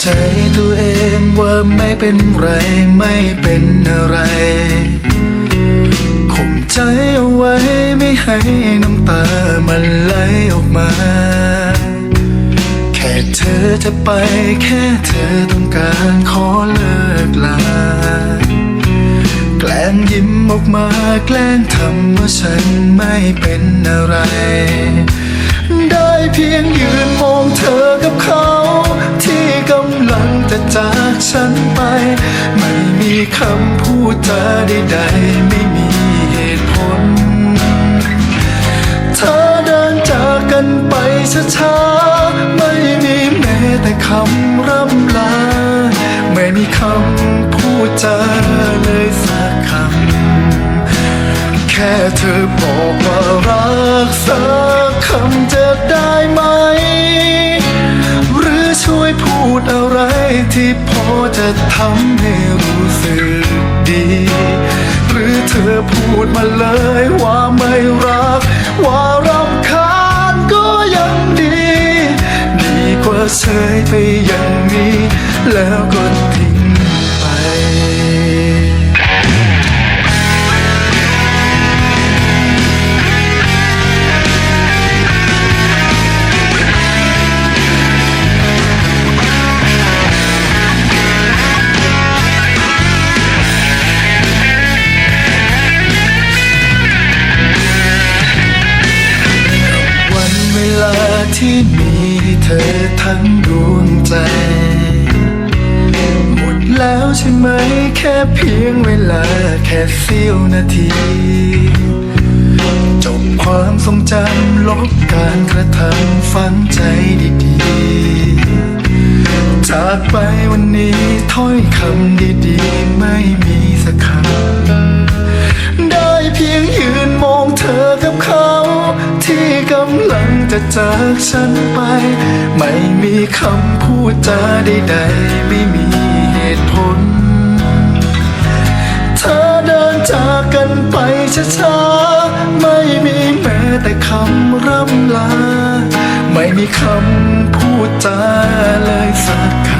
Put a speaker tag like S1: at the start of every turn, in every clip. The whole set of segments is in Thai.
S1: ใจตัวเองว่าไม่เป็นไรไม่เป็นอะไรข่มใจเอาไว้ไม่ให้น้ำตามันไหลออกมา แค่เธอจะไปแค่เธอต้องการขอเลิกลา แกล้งยิ้มออกมาแกล้งทำว่าฉันไม่เป็นอะไร ได้เพียงยืน จากฉันไป ไม่มีคำพูดจาใดๆไม่มีเหตุผล เธอเดินจากกันไปช้าๆไม่มีแม้แต่คำร่ำลา ไม่มีคำพูดจาเลยสักคำ แค่เธอบอกว่ารัก จะทำให้รู้สึกดี หรือเธอพูดมาเลยว่าไม่รัก ว่ารำคาญก็ยังดี ดีกว่าเฉยไปอย่างนี้ แล้วก็ ที่มีเธอทั้งดวงใจ หมดแล้วใช่ไหมแค่เพียงเวลาแค่เสี้ยวนาที จบความทรงจำลบการกระทำฝังใจดีๆ จากไปวันนี้ถ้อยคำดีๆ ไม่มีสักคำ จะจากฉันไป ไม่มีคำพูดจาใดๆไม่มีเหตุผล เธอเดินจากกันไปช้าๆไม่มีแม้แต่คำร่ำลา ไม่มีคำพูดจาเลยสักค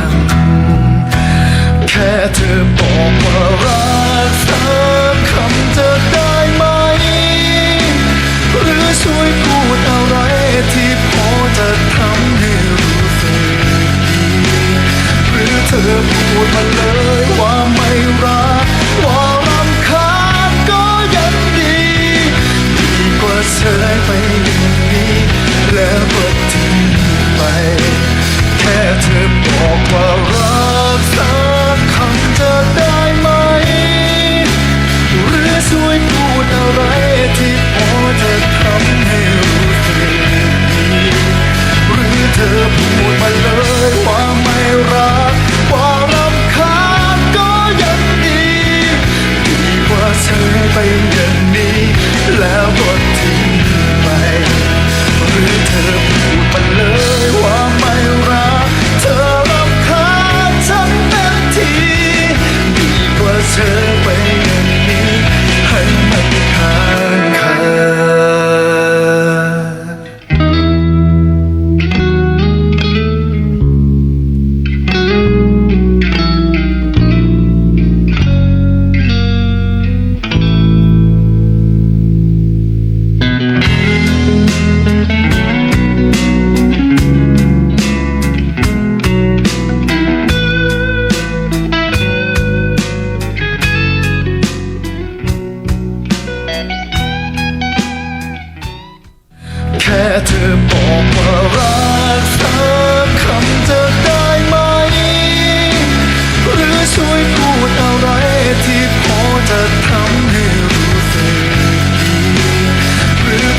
S1: ำแค่เธอบอกว่า เธอพูดมาเลยว่า เฉยไป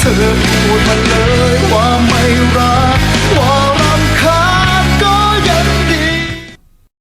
S1: ธอพูดมาเลยว่า